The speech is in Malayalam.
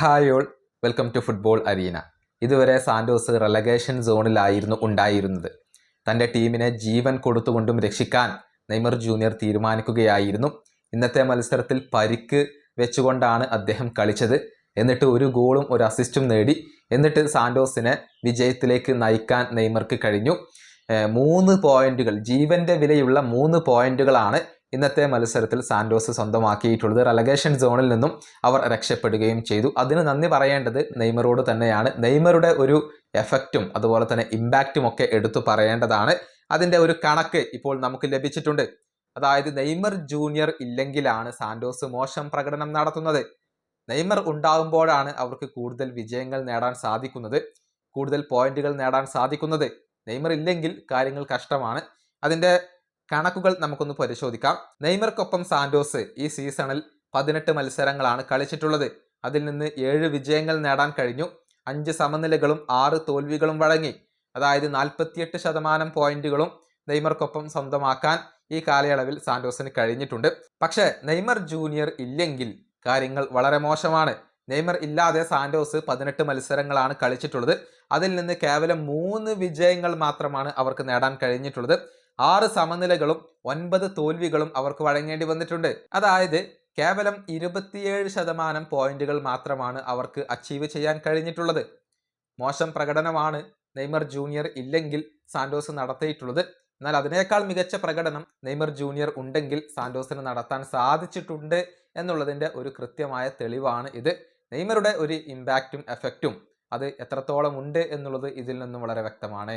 Hi all. Welcome to football arena. ഇതുവരെ സാൻഡോസ് റെലഗേഷൻ സോണിലായിരുന്നു ഉണ്ടായിരുന്നത്. തന്റെ ടീമിനെ ജീവൻ കൊടുത്തുകൊണ്ടും രക്ഷിക്കാൻ നെയ്മർ ജൂനിയർ തീരുമാനിക്കുകയായിരുന്നു. ഇന്നത്തെ മത്സരത്തിൽ പരിക്ക് വെച്ചുകൊണ്ടാണ് അദ്ദേഹം കളിച്ചത്. എന്നിട്ട് ഒരു ഗോളും ഒരു അസിസ്റ്റും നേടി. എന്നിട്ട് സാൻഡോസിനെ വിജയത്തിലേക്ക് നയിക്കാൻ നെയ്മർക്ക് കഴിഞ്ഞു. മൂന്ന് പോയിന്റുകൾ ജീവന്റെ വിലയുള്ള മൂന്ന് പോയിന്റുകളാണ് ഇന്നത്തെ മത്സരത്തിൽ സാന്റോസ് സ്വന്തമാക്കിയിട്ടുള്ളത് റലഗേഷൻ സോണിൽ നിന്നും അവർ രക്ഷപ്പെടുകയും ചെയ്തു. അതിന് നന്ദി പറയേണ്ടത് നെയ്മറോട് തന്നെയാണ്. നെയ്മറുടെ ഒരു എഫക്റ്റും അതുപോലെ തന്നെ ഇമ്പാക്റ്റും ഒക്കെ എടുത്തു പറയേണ്ടതാണ്. അതിന്റെ ഒരു കണക്ക് ഇപ്പോൾ നമുക്ക് ലഭിച്ചിട്ടുണ്ട്. അതായത് നെയ്മർ ജൂനിയർ ഇല്ലെങ്കിലാണ് സാൻഡോസ് മോശം പ്രകടനം നടത്തുന്നത്. നെയ്മർ ഉണ്ടാകുമ്പോഴാണ് അവർക്ക് കൂടുതൽ വിജയങ്ങൾ നേടാൻ സാധിക്കുന്നത്. കൂടുതൽ പോയിന്റുകൾ നേടാൻ സാധിക്കുന്നത്. നെയ്മർ ഇല്ലെങ്കിൽ കാര്യങ്ങൾ കഷ്ടമാണ്. അതിന്റെ കണക്കുകൾ നമുക്കൊന്ന് പരിശോധിക്കാം. നെയ്മർക്കൊപ്പം സാന്റോസ് ഈ സീസണിൽ പതിനെട്ട് മത്സരങ്ങളാണ് കളിച്ചിട്ടുള്ളത്. അതിൽ നിന്ന് ഏഴ് വിജയങ്ങൾ നേടാൻ കഴിഞ്ഞു. അഞ്ച് സമനിലകളും ആറ് തോൽവികളും വഴങ്ങി. അതായത് നാൽപ്പത്തിയെട്ട് ശതമാനം പോയിന്റുകളും നെയ്മർക്കൊപ്പം സ്വന്തമാക്കാൻ ഈ കാലയളവിൽ സാന്റോസിന് കഴിഞ്ഞിട്ടുണ്ട്. പക്ഷേ നെയ്മർ ജൂനിയർ ഇല്ലെങ്കിൽ കാര്യങ്ങൾ വളരെ മോശമാണ്. നെയ്മർ ഇല്ലാതെ സാന്റോസ് പതിനെട്ട് മത്സരങ്ങളാണ് കളിച്ചിട്ടുള്ളത്. അതിൽ നിന്ന് കേവലം മൂന്ന് വിജയങ്ങൾ മാത്രമാണ് അവർക്ക് നേടാൻ കഴിഞ്ഞിട്ടുള്ളത്. ആറ് സമനിലകളും ഒൻപത് തോൽവികളും അവർക്ക് വഴങ്ങേണ്ടി വന്നിട്ടുണ്ട്. അതായത് കേവലം ഇരുപത്തിയേഴ് ശതമാനം പോയിന്റുകൾ മാത്രമാണ് അവർക്ക് അച്ചീവ് ചെയ്യാൻ കഴിഞ്ഞിട്ടുള്ളത്. മോശം പ്രകടനമാണ് നെയ്മർ ജൂനിയർ ഇല്ലെങ്കിൽ സാന്റോസ് നടത്തിയിട്ടുള്ളത്. എന്നാൽ അതിനേക്കാൾ മികച്ച പ്രകടനം നെയ്മർ ജൂനിയർ ഉണ്ടെങ്കിൽ സാന്റോസിന് നടത്താൻ സാധിച്ചിട്ടുണ്ട് എന്നുള്ളതിന്റെ ഒരു കൃത്യമായ തെളിവാണ് ഇത്. നെയ്മറുടെ ഒരു ഇമ്പാക്റ്റും എഫക്റ്റും അത് എത്രത്തോളം ഉണ്ട് എന്നുള്ളത് ഇതിൽ നിന്നും വളരെ വ്യക്തമാണ്.